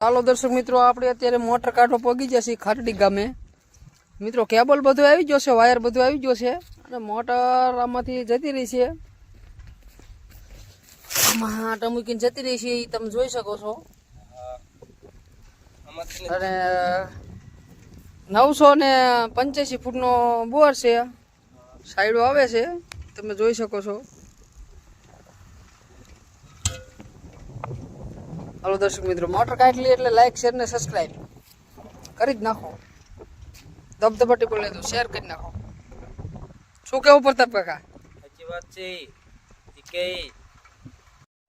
ચાલો દર્શક મિત્રો, આપણે અત્યારે મોટર કાંઠો પગી જશે ખાટડી ગામે. મિત્રો, કેબલ બધું આવી ગયો છે, વાયર બધું આવી ગયો છે, અને મોટર આમાંથી જતી રહી છે. આટા મૂકીને જતી રહી છે એ તમે જોઈ શકો છો. અને નવસો ને પંચ્યાસી ફૂટનો બોર છે, સાઈડો આવે છે, તમે જોઈ શકો છો. હાલો દર્શક મિત્રો મોટર કાઢલી એટલે લાઇક શેર ને સબસ્ક્રાઈબ કરી જ નાખો. ધબધબાટી બોલે તો શેર કરી નાખો. શું કેવું પ્રતાપ કાકા? સાચી વાત છે.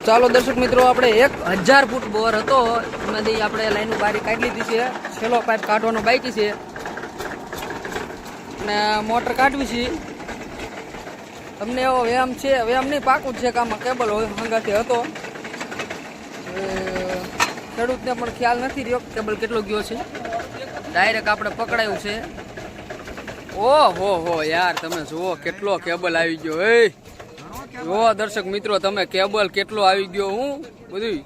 ચાલો દર્શક મિત્રો આપણે એક હજાર ફૂટ બોર હતો. એમાંથી આપણે લાઈન બારી કાઢી લીધી છે. છેલ્લો પાઇપ કાઢવાનો બાકી છે. અને મોટર કાઢવી છે. તમને એવો વ્યાયામ છે. વ્યાયામ નહીં પાકું છે કે આમાં કેબલ હોય હંગાથી હતો. ખેડૂતને પણ ખ્યાલ નથી રહ્યો કેબલ કેટલો ગયો છે. ડાયરેક્ટ આપણે પકડાયું છે. ઓહો હો યાર, તમે જુઓ કેટલો કેબલ આવી ગયો એ જુઓ દર્શક મિત્રો, તમે કેબલ કેટલો આવી ગયો હું બધું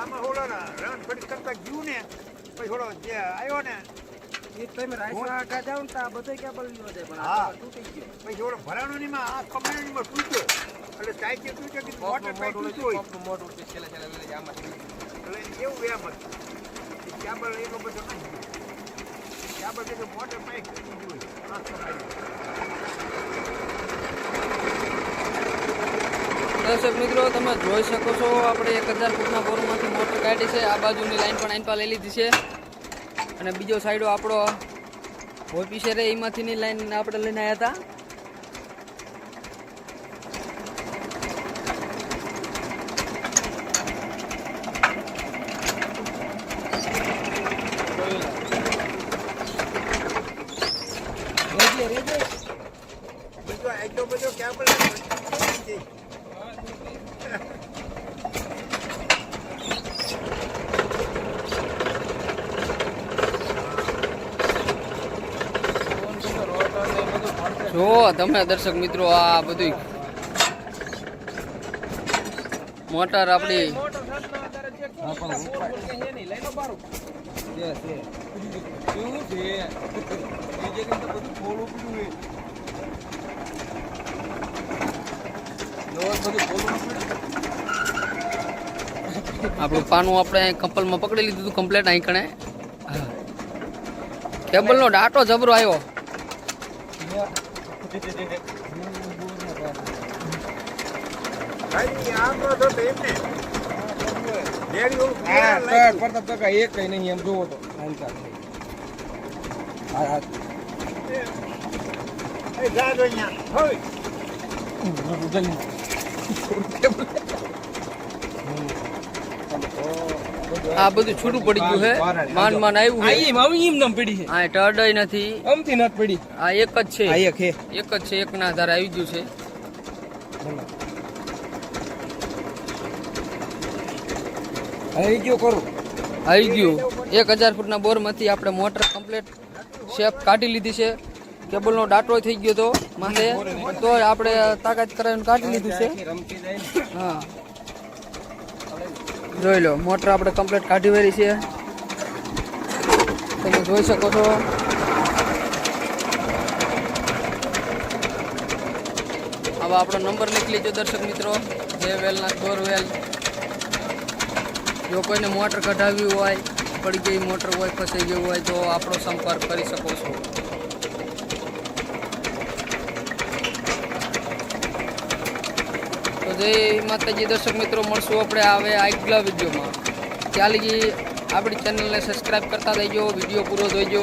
આમાં ને રન કરતા ગયું ને, પછી થોડો જે આવ્યો ને તમે રાઈસવાડા જાવ ને તો આ બધો કેબલ નો જાય પણ હા. આ તૂટી ગયો. પછી થોડો ભરાણો ની માં આ કમેણી માં તૂટ્યો. એટલે સાઈડ તૂટ્યો કે મોટર પાઇપ તૂટ્યો હોય પગનું મોઢું છેલ્લે છેલ્લે લઈ જાય આમાં એટલે એવું એમ હતું? ક્યાબલ એટલો બધો નથી કે મોટર પાઇપ તૂટી ગયું આ દર્શક મિત્રો તમે જોઈ શકો છો આપણે એક હજાર ફૂટના બોરમાંથી મોટર કાઢી છે. આ બાજુની લાઈન પણ આઈન પા લઈ લીધી છે. અને બીજો સાઈડો આપણો ઓફિસર એમાંથીની લાઈન આપણે લઈને આવ્યા હતા બીજો એટલો બધો ક્યાબલ નથી. જો તમે દર્શક મિત્રો આ બધું મોટર આપણી આપણું પાનું આપણે કંપલમાં પકડી લીધું હતું કમ્પ્લેટ અહીં કણે. કેબલનો ડાટો જબરો આવ્યો. એક કઈ નહીં એમ જોવો તો હા આ બધું છૂટું પડી ગયું છે માન માન આવ્યું છે આઈ માવી નામ પડી છે. આ ટરડય નથી. અમથી નત પડી. આ એક જ છે. આ એક જ છે એક ના આધારે આવી ગયું છે. આવી કયો કરું. આવી ગયું. એક હજાર ફૂટના બોરમાંથી આપણે મોટર કમ્પ્લીટ શેપ કાઢી લીધી છે. કેબલનો ડાટો થઈ ગયો તો માથે. તો આપણે તાકાત કરાવીને કાઢી લીધું છે. હા. જોઈ લો, મોટર આપણે કમ્પ્લીટ કાઢી વેરી છે. તમે જોઈ શકો છો. હવે આપણો નંબર નીકળી ગયો દર્શક મિત્રો જય વેલનાથ બોરવેલ જો કોઈને મોટર કઢાવવી હોય, પડી ગઈ મોટર હોય, ફસાઈ ગયું હોય, તો આપણો સંપર્ક કરી શકો છો. તો જય માતાજી દર્શક મિત્રો મળશું આપણે આવે આગલા વિડીયોમાં. ચાલી આપણી ચેનલને સબસ્ક્રાઈબ કરતા રહેજો, વીડિયો પૂરો જોઈજો.